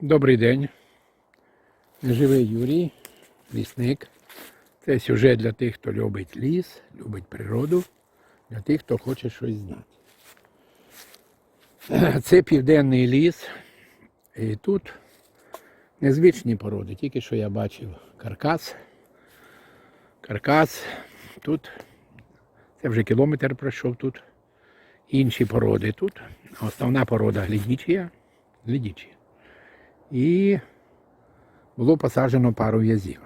Добрий день. Живий Юрій, лісник. Це сюжет для тих, хто любить ліс, любить природу, для тих, хто хоче щось знати. Це південний ліс. І тут незвичні породи. Тільки що я бачив каркас. Каркас. Тут це вже кілометр пройшов тут. Інші породи тут. Основна порода глідічія. Глідічія. І було посаджено пару в'язів.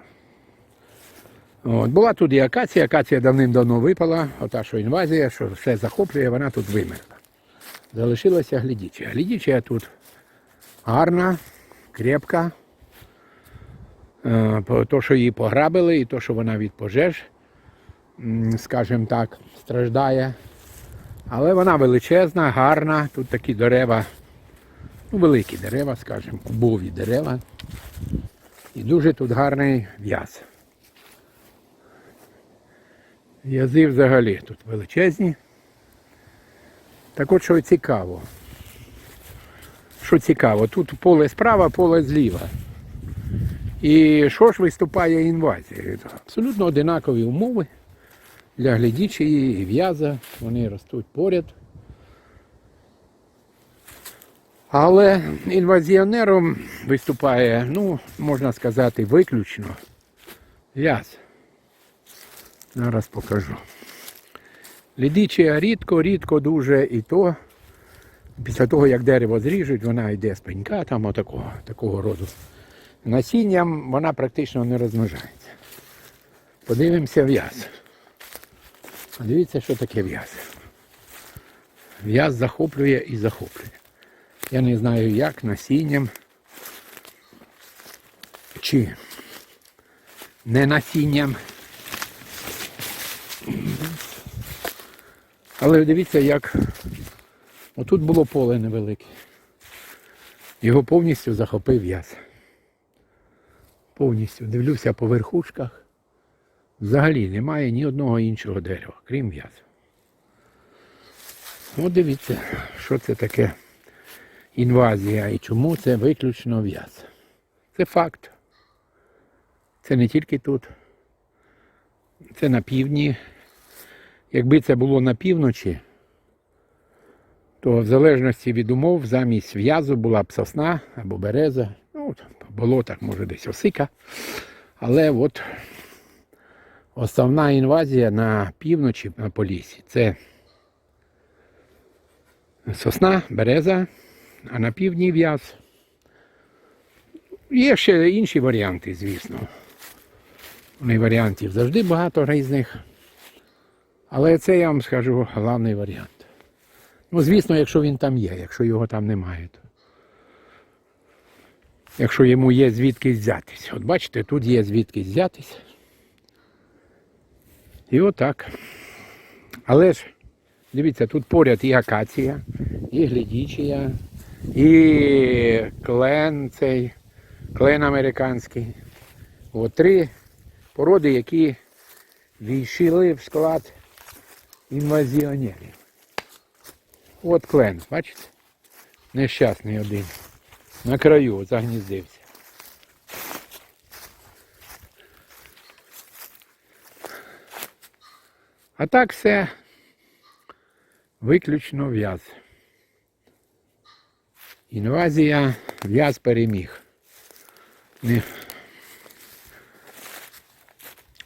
От, була тут і акація, акація давним-давно випала, ота, що інвазія, що все захоплює, вона тут вимерла. Залишилася глідічія. Глідічія тут гарна, крепка. Е, То, що її пограбили, і то, що вона від пожеж, скажімо так, страждає. Але вона величезна, гарна. Тут такі дерева, великі дерева, скажімо, кубові дерева. І дуже тут гарний в'яз. В'язи взагалі тут величезні. Так от що цікаво. Що цікаво, тут поле справа, поле зліва. І що ж виступає інвазія? Абсолютно одинакові умови для глядічої і в'яза. Вони ростуть поряд. Але інвазіонером виступає, ну, можна сказати, виключно в'яз. Зараз покажу. Лідичія рідко, рідко дуже і то. Після того, як дерево зріжуть, вона йде з пенька, там отакого, такого роду. Насінням вона практично не розмножається. Подивимося в'яз. Подивіться, що таке в'яз. В'яз захоплює і захоплює. Я не знаю як насінням чи не насінням. Але дивіться, як отут було поле невелике. Його повністю захопив в'яз. Повністю. Дивлюся по верхушках. Взагалі немає ні одного іншого дерева, крім в'язу. От дивіться, що це таке інвазія і чому це виключно в'яз. Це факт. Це не тільки тут. Це на півдні. Якби це було на півночі, то в залежності від умов замість в'язу була б сосна або береза. Ну, по болотах, може десь осика. Але от основна інвазія на півночі на Поліссі це сосна, береза, а на півдні в'яз. Є ще інші варіанти, звісно. Вони варіантів завжди багато різних. Але це я вам скажу головний варіант. Ну, звісно, якщо він там є, якщо його там немає. То... Якщо йому є звідки взятись. От бачите, тут є звідки взятись. І отак. Але ж, дивіться, тут поряд і акація, і глядічія, і клен цей, клен американський. От три породи, які війшли в склад інвазіонерів. От клен, бачите? Нещасний один. На краю загніздився. А так все виключно в'яз. Інвазія в'яз переміг. Не...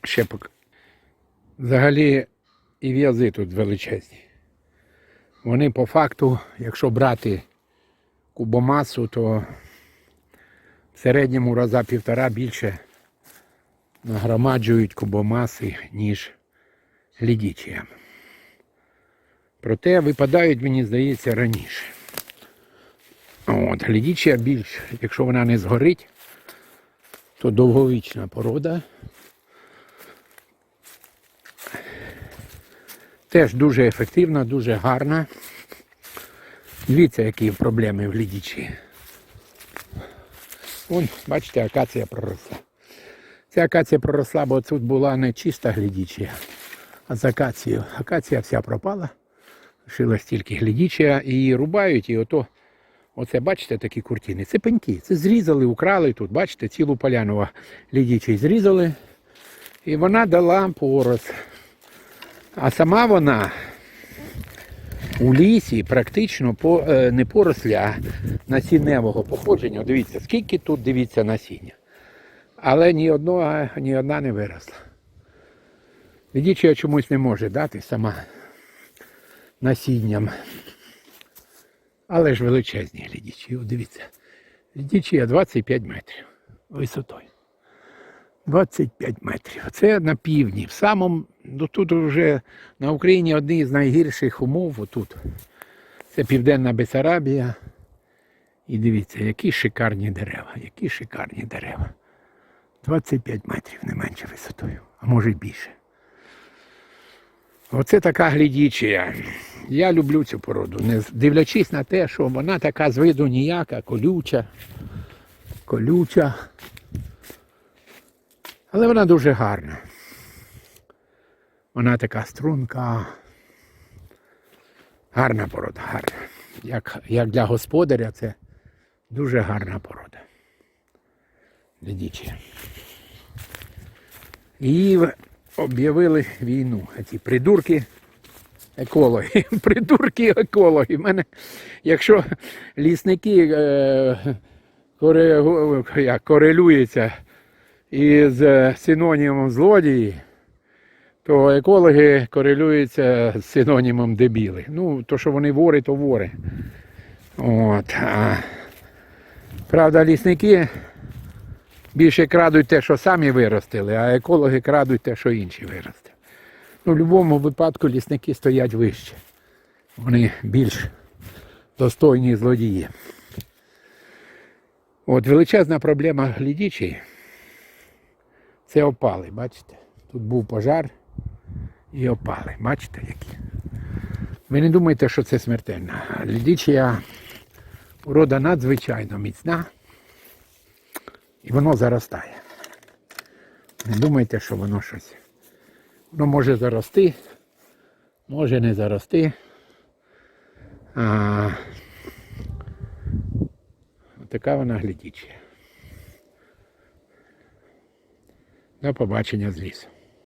Ще пок... Взагалі і в'язи тут величезні. Вони по факту, якщо брати кубомасу, то в середньому раза півтора більше нагромаджують кубомаси, ніж глідічія. Проте випадають, мені здається, раніше. От, глідічія більш, якщо вона не згорить, то довговічна порода. Теж дуже ефективна, дуже гарна. Дивіться, які проблеми в глідічі. Вон, бачите, акація проросла. Ця акація проросла, бо тут була не чиста глідічія, а з акацією. Акація вся пропала. Лишилась тільки глідічія, і рубають, і ото Оце, бачите, такі куртини. Це пеньки. Це зрізали, украли тут. Бачите, цілу поляну лідічий зрізали. І вона дала порос. А сама вона у лісі практично по, е, не поросля, насінневого походження. Дивіться, скільки тут дивіться насіння. Але ні одного, ні одна не виросла. Лідічія чомусь не може дати сама насінням. Але ж величезні лідічі. Дивіться. Лідічія 25 метрів висотою. 25 метрів. Це на півдні. В самому, ну тут вже на Україні одні з найгірших умов. Отут. Це Південна Бесарабія. І дивіться, які шикарні дерева, які шикарні дерева. 25 метрів, не менше висотою, а може й більше. Оце така глідічія. Я люблю цю породу, не дивлячись на те, що вона така з виду ніяка, колюча, колюча. Але вона дуже гарна. Вона така струнка. Гарна порода, гарна. Як, як для господаря це дуже гарна порода. Глядічі. І об'явили війну. Ці придурки екологи. Придурки екологи. Мене, якщо лісники е, коре, як, корелюються із е, синонімом злодії, то екологи корелюються з синонімом дебіли. Ну, то, що вони вори, то вори. От. Правда, лісники більше крадуть те, що самі виростили, а екологи крадуть те, що інші виростили. Ну, в будь-якому випадку лісники стоять вище. Вони більш достойні злодії. От величезна проблема глядічі це опали, бачите? Тут був пожар і опали. Бачите які? Ви не думайте, що це смертельно. Глядічія порода надзвичайно міцна. І воно заростає. Не думайте, що воно щось. Воно може зарости, може не зарости. А, така вона глядіча. До побачення з лісу.